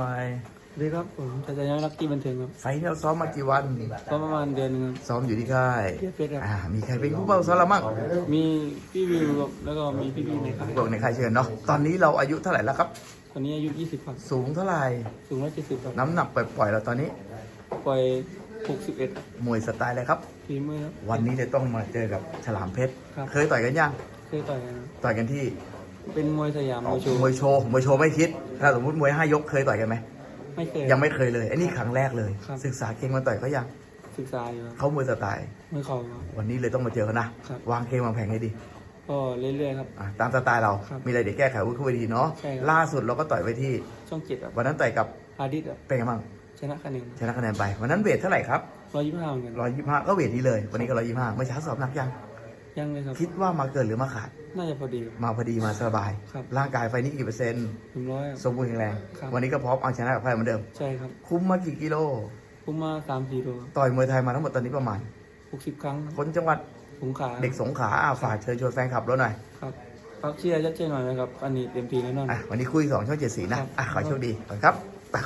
ไปสวัสดีครับผมชัยชนะรักที่บันเทิงครับไฟท์ที่เราซ้อมมากี่วันก็ประมาณเดือนหนึงครับซ้อมอยู่ที่ค่ายเทียบเพชรครับอ่ามีใครเป็นผู้เป้าซ้อมเรามั่งมีพี่วิวครับแล้วก็มีพี่ๆในค่ายบอกในค่ายเชิญเนาะตอนนี้เราอายุเท่าไหร่แล้วครับคนนี้อายุ 20ครับสูงเท่าไหร่ สูง170ครับน้ำหนักปล่อยๆเราตอนนี้ ปล่อย 61มวยสไตล์อะไรครับ ฝีมือครับ วันนี้เลยต้องมาเจอกับฉลามเพชรครับ เคยต่อยกันยังเคยต่อยกันครับต่อยกันที่ เป็นมวยสยามมวยโชว์มวยโชว์มวยโชว์ไม่คิด ถ้าสมมติมวยห้ายกเคยต่อยกันไหมไม่เคย ยังไม่เคยเลยอันนี้ครั้งแรกเลย ครับ ศึกษาเก่งมาต่อยเขายังศึกษาอยู่ครับเขามวยสไตล์ไม่เข้าครับ วันนี้เลยต้องมาเจอเขานะ ครับ วางเกมวางแผงให้ดีก็เรื่อยๆครับ อะตามสไตล์เรา ครับมีอะไรเดี๋ยวแก้ไขวุ้นเข้าไปดีเนาะ ใช่ครับ ล่าสุดเราก็ต่อยไปที่ ช่องเจ็ดครับวันนั้นต่อยกับอาดิตครับเป็นไงบ้าง ชนะคะแนนชนะคะแนนไป วันนั้นเวทเท่าไหร่ครับร้อยยี่สิบห้าเหมือนกัน ร้อยยี่ห้าก็เวทนี้เลย วันนี้ก็ร้อยยี่ห้าเมื่อเช้าสอบหนักยัง ยังเลยครับ คิดว่ามาเกินหรือมาขาด น่าจะพอดีครับมาพอดีมาสบาย ครับร่างกายไฟนี้กี่เปอร์เซ็นต์หนึ่งร้อย สมบูรณ์แข็งแรง ครับ วันนี้ก็พร้อมเอาชนะกับใครเหมือนเดิม ใช่ครับคุ้มมากี่กิโล ผมมาสามสี่โลต่อยมวยไทยมาทั้งหมดตอนนี้ประมาณ หกสิบครั้งคนจังหวัดสงขลาเด็กสงขลาอะฝากเชิญชวนแฟนคลับเราหน่อยครับพักเชียร์ยัดเจหน่อยนะครับ อันนี้เต็มทีแน่นอน อะวันนี้คุยสองช่องเจ็ดสีนะครับอะขอโชคดีก่อนครับ